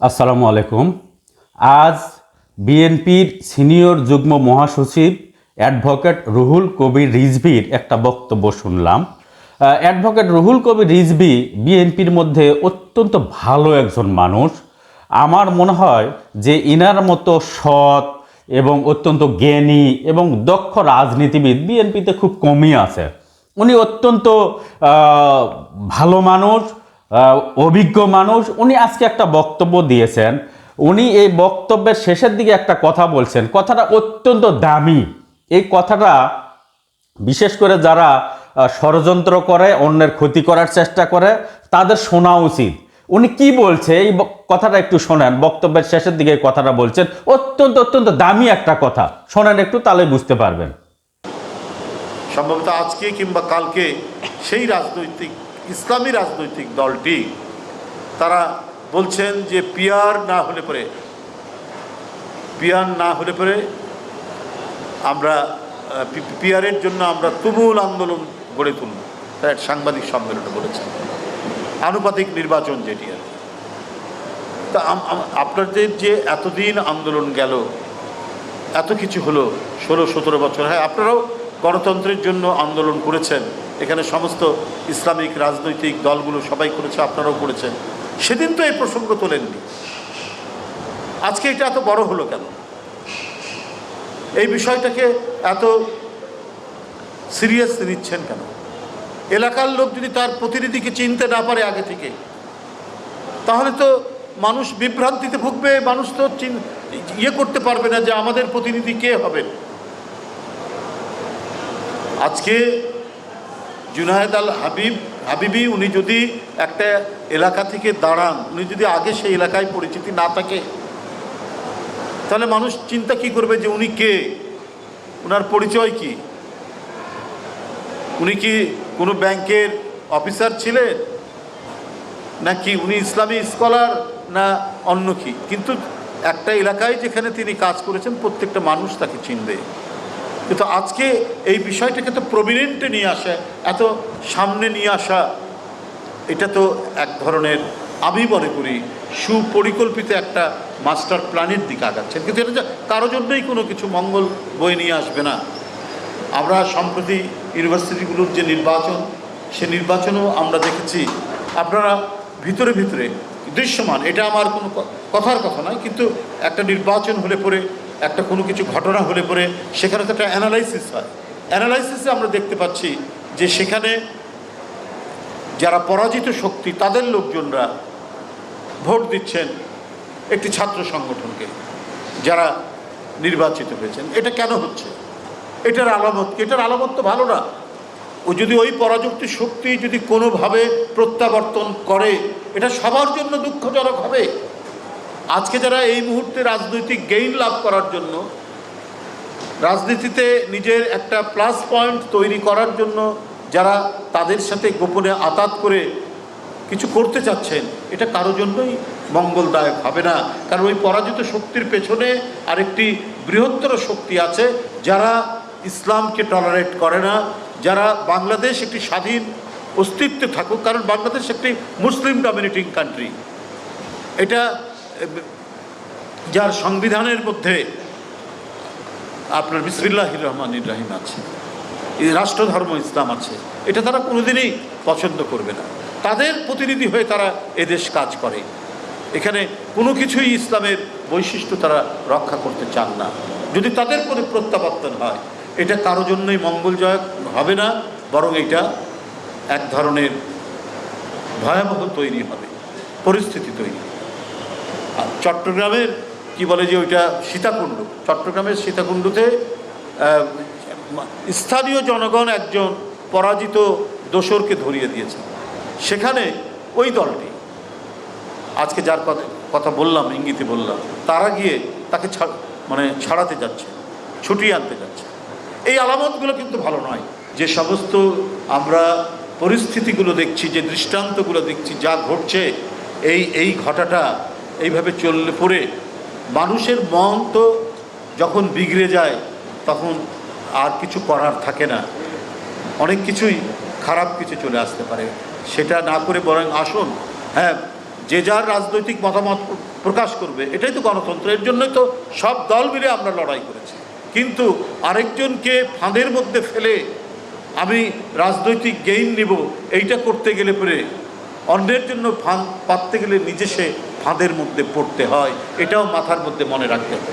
আসসালামু আলাইকুম। আজ বিএনপির সিনিয়র যুগ্ম মহাসচিব অ্যাডভোকেট রুহুল কবির রিজভির একটা বক্তব্য শুনলাম। অ্যাডভোকেট রুহুল কবির রিজভি বিএনপির মধ্যে অত্যন্ত ভালো একজন মানুষ। আমার মনে হয় যে ইনার মতো সৎ এবং অত্যন্ত জ্ঞানী এবং দক্ষ রাজনীতিবিদ বিএনপিতে খুব কমই আছে। উনি অত্যন্ত ভালো মানুষ অভিজ্ঞ মানুষ, উনি আজকে একটা বক্তব্য দিয়েছেন। উনি এই বক্তব্যের শেষের দিকে একটা কথা বলছেন। কথাটা অত্যন্ত দামি। এই কথাটা বিশেষ করে যারা ষড়যন্ত্র করে, অন্যের ক্ষতি করার চেষ্টা করে, তাদের শোনা উচিত। উনি কি বলছে? এই কথাটা একটু শোনেন। বক্তব্যের শেষের দিকে কথাটা বলছেন। অত্যন্ত অত্যন্ত দামি একটা কথা। শোনেন একটু, তাহলে বুঝতে পারবেন। সম্ভবত আজকে কিংবা কালকে সেই রাজনৈতিক ইসলামী রাজনৈতিক দলটি, তারা বলছেন যে পিয়ার না হলে পরে, পিয়ার না হলে পরে আমরা পিয়ারের জন্য আমরা তুমুল আন্দোলন গড়ে তুলব। তারা সাংবাদিক সম্মেলনে বলেছেন। আনুপাতিক নির্বাচন যেটি আর তা আপনাদের যে এতদিন আন্দোলন গেল, এত কিছু হলো ষোলো, সতেরো বছর। হ্যাঁ আপনারাও গণতন্ত্রের জন্য আন্দোলন করেছেন। এখানে সমস্ত ইসলামিক রাজনৈতিক দলগুলো সবাই করেছে, আপনারাও করেছেন। সেদিন তো এই প্রসঙ্গ তোলেননি। আজকে এটা এত বড় হলো কেন? এই বিষয়টাকে এত সিরিয়াস নিচ্ছেন কেন? এলাকার লোক যদি তার প্রতিনিধিকে চিনতে না পারে আগে থেকে, তাহলে তো মানুষ বিভ্রান্তিতে ভুগবে, মানুষ তো ইয়ে করতে পারবে না যে আমাদের প্রতিনিধি কে হবেন। আজকে জুনায়েদ আল হাবিব, হাবিবি, উনি যদি একটা এলাকা থেকে দাঁড়ান, উনি যদি আগে সেই এলাকায় পরিচিতি না থাকে, তাহলে মানুষ চিন্তা কি করবে যে উনি কে? ওনার পরিচয় কি? উনি কি কোনো ব্যাংকের অফিসার ছিলেন? নাকি উনি ইসলামী স্কলার না অন্য কি? কিন্তু একটা এলাকায় যেখানে তিনি কাজ করেছেন, প্রত্যেকটা মানুষ তাকে চিনবে। কিন্তু আজকে এই বিষয়টাকে তো প্রমিনেন্টে নিয়ে আসা, এত সামনে নিয়ে আসা, এটা তো এক ধরনের, আমি মনে করি, সুপরিকল্পিত একটা মাস্টার প্ল্যানের দিকে আগাচ্ছেন। কিন্তু এটা কারও জন্যই কোনো কিছু মঙ্গল বয়ে নিয়ে আসবে না। আমরা সম্প্রতি ইউনিভার্সিটিগুলোর যে নির্বাচন, সে নির্বাচনও আমরা দেখেছি, আপনারা ভিতরে ভিতরে দৃশ্যমান, এটা আমার কোনো কথার কথা নয়, কিন্তু একটা নির্বাচন হলে পরে একটা কোনো কিছু ঘটনা হলে পরে সেখানে তো একটা অ্যানালাইসিস হয়। অ্যানালাইসিসে আমরা দেখতে পাচ্ছি যে সেখানে যারা পরাজিত শক্তি, তাদের লোকজনরা ভোট দিচ্ছেন একটি ছাত্র সংগঠনকে, যারা নির্বাচিত হয়েছেন। এটা কেন হচ্ছে? এটার আলামত? এটার আলামত তো ভালো না। ও যদি ওই পরাযুক্ত শক্তি যদি কোনোভাবে প্রত্যাবর্তন করে, এটা সবার জন্য দুঃখজনক হবে। আজকে যারা এই মুহূর্তে রাজনৈতিক গেইন লাভ করার জন্য, রাজনীতিতে নিজের একটা প্লাস পয়েন্ট তৈরি করার জন্য যারা তাদের সাথে গোপনে আতাত করে কিছু করতে চাচ্ছেন, এটা কারও জন্যই মঙ্গলদায়ক হবে না। কারণ ওই পরাজিত শক্তির পেছনে আরেকটি বৃহত্তর শক্তি আছে, যারা ইসলামকে টলারেট করে না, যারা বাংলাদেশ একটি স্বাধীন অস্তিত্বে থাকুক। কারণ বাংলাদেশ একটি মুসলিম ডমিনেটিং কান্ট্রি এটা যার সংবিধানের মধ্যে আপনার বিসমিল্লাহ রহমান ইব্রাহিম আছে রাষ্ট্রধর্ম ইসলাম আছে, এটা তারা কোনোদিনই পছন্দ করবে না। তাদের প্রতিনিধি হয়ে তারা এদেশ কাজ করে। এখানে কোনো কিছুই ইসলামের বৈশিষ্ট্য তারা রক্ষা করতে চান না। যদি তাদের কোনো প্রত্যাবর্তন হয়, এটা কারও জন্যই মঙ্গলজয়ক হবে না, বরং এটা এক ধরনের ভয়াবহ তৈরি হবে, পরিস্থিতি তৈরি। চট্টগ্রামের, কি বলে যে ওইটা, সীতাকুণ্ড। চট্টগ্রামের সীতাকুণ্ডতে স্থানীয় জনগণ একজন পরাজিত দোসরকে ধরিয়ে দিয়েছে সেখানে ওই দলটি, আজকে যার কথা বললাম, ইঙ্গিতে বললাম, তারা গিয়ে তাকে মানে ছাড়াতে যাচ্ছে, ছুটিয়ে আনতে যাচ্ছে। এই আলামতগুলো কিন্তু ভালো নয়। যে সমস্ত আমরা পরিস্থিতিগুলো দেখছি, যে দৃষ্টান্তগুলো দেখছি, যা ঘটছে, এই এই ঘটাটা এইভাবে চললে পরে মানুষের মন তো যখন বিগড়ে যায়, তখন আর কিছু করার থাকে না। অনেক কিছুই খারাপ কিছু চলে আসতে পারে। সেটা না করে বরং আসুন হ্যাঁ যে যার রাজনৈতিক মতামত প্রকাশ করবে, এটাই তো গণতন্ত্র। এর জন্যই তো সব দল মিলে আমরা লড়াই করেছি। কিন্তু আরেকজনকে ফাঁদের মধ্যে ফেলে আমি রাজনৈতিক গেইন নিব, এইটা করতে গেলে পরে অন্যের জন্য ফাঁদ পাততে গেলে নিজে সে ফাঁদের মধ্যে পড়তে হয় এটাও মাথার মধ্যে মনে রাখতে হবে।